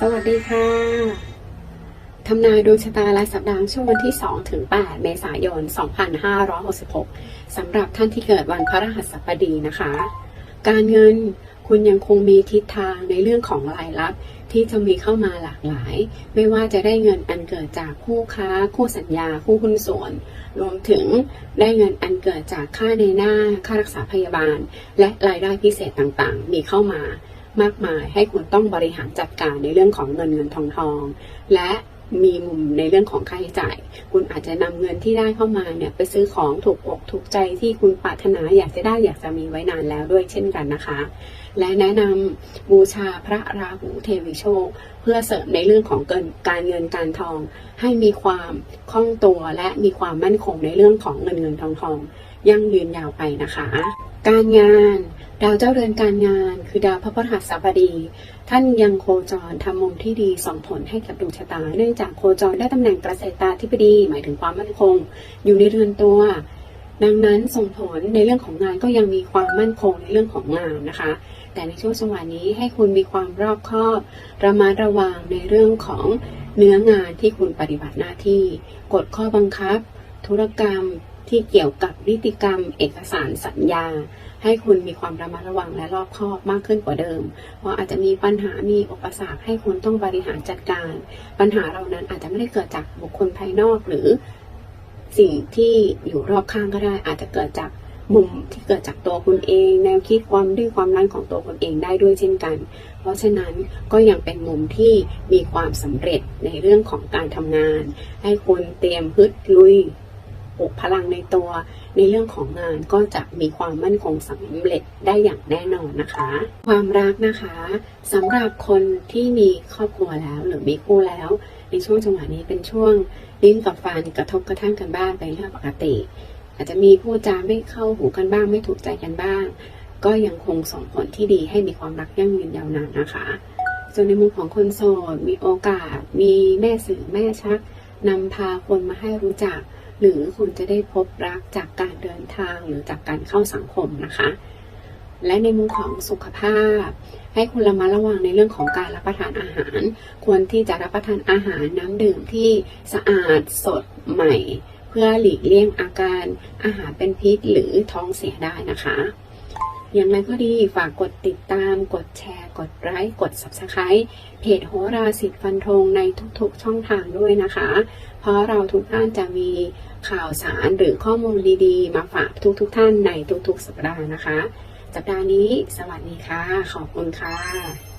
สวัสดีค่ะ ทำนายดวงชะตารายสัปดาห์ช่วงวันที่ 2 ถึง 8 เมษายน 2566 สำหรับท่านที่เกิดวันพฤหัสบดีนะคะ การเงินคุณยังคงมีทิศทางในเรื่องของรายรับที่จะมีเข้ามาหลากหลาย ไม่ว่าจะได้เงินอันเกิดจากคู่ค้า คู่สัญญา คู่หุ้นส่วน รวมถึงได้เงินอันเกิดจากค่าในหน้า ค่ารักษาพยาบาล และรายได้พิเศษต่างๆ มีเข้ามา มากมาย ให้คุณต้องบริหารจัดการในเรื่องของเงินเงินทองทอง และมีมุมในเรื่องของค่าใช้จ่าย คุณอาจจะนำเงินที่ได้เข้ามาเนี่ยไปซื้อของถูกอกถูกใจที่คุณปรารถนาอยากจะได้อยากจะมีไว้นานแล้วด้วยเช่นกันนะคะ และแนะนำบูชาพระราหูเทวีโชค เพื่อเสริมในเรื่องของเกินการเงินการทอง ให้มีความคล่องตัวและมีความมั่นคงในเรื่องของเงินเงินทองทอง ยั่งยืนยาวไปนะคะ การงาน ดาวเจ้าเรือนการงานคือดาวพระพฤหัสบดี ท่านยังโคจรทำมุมที่ดีส่งผลให้กับดวงชะตา เนื่องจากโคจรได้ตำแหน่งเกษตราธิบดี หมายถึงความมั่นคง อยู่ในเรือนตัว ดังนั้นส่งผลในเรื่องของงานก็ยังมีความมั่นคงในเรื่องของงานนะคะ แต่ในช่วงจังวะนี้ให้คุณมีความรอบคอบระมัดระวังในเรื่องของเนื้องานที่คุณปฏิบัติหน้าที่ กฎข้อบังคับ ธุรกรรม ที่เกี่ยวกับนิติกรรม เอกสารสัญญา ให้คุณมีความระมัดระวังและรอบคอบมากขึ้นกว่าเดิม เพราะอาจจะมีปัญหามีอุปสรรคให้คุณต้องบริหารจัดการ ปัญหาเหล่านั้นอาจจะไม่ได้เกิดจากบุคคลภายนอกหรือสิ่งที่อยู่รอบข้างก็ได้ อาจจะเกิดจากมุมที่เกิดจากตัวคุณเอง แนวคิดความดื้อความรั้นของตัวคุณเองได้ด้วยเช่นกัน เพราะฉะนั้นก็ยังเป็นมุมที่มีความสำเร็จในเรื่องของการทำงาน ให้คุณเตรียมฮึดลุย ปลุกพลังในตัวในเรื่องของงานก็จะมีความมั่นคงสำเร็จได้อย่างแน่นอนนะคะ ความรักนะคะสำหรับคนที่มีครอบครัวแล้วหรือมีคู่แล้ว ในช่วงจังหวะนี้เป็นช่วงลิ้นกับฟันกระทบกระทั่งกันบ้างเป็นเรื่องปกติ อาจจะมีพูดจาไม่เข้าหูกันบ้างไม่ถูกใจกันบ้าง ก็ยังคงส่งผลที่ดีให้มีความรักยั่งยืนยาวนานนะคะส่วนในมุมของคนโสดมีโอกาสมีแม่สื่อแม่ชักนำพาคนมาให้รู้จัก หรือคุณจะได้พบรักจากการเดินทางหรือจากการเข้าสังคมนะคะ และในมุมของสุขภาพ ให้คุณระมัดระวังในเรื่องของการรับประทานอาหาร ควรที่จะรับประทานอาหารน้ำดื่มที่สะอาดสดใหม่ เพื่อหลีกเลี่ยงอาการอาหารเป็นพิษหรือท้องเสียได้นะคะ อย่างไรก็ดีฝากกดติดตาม กดแชร์ กดไลค์ กด Subscribe เพจโหราสิทธิ์ฟันธงในทุกๆช่องทางด้วยนะคะ เพราะเราทุกท่านจะมีข่าวสารหรือข้อมูลดีๆ มาฝากทุกๆท่านในทุกๆสัปดาห์นะคะ สัปดาห์นี้สวัสดีค่ะ ขอบคุณค่ะ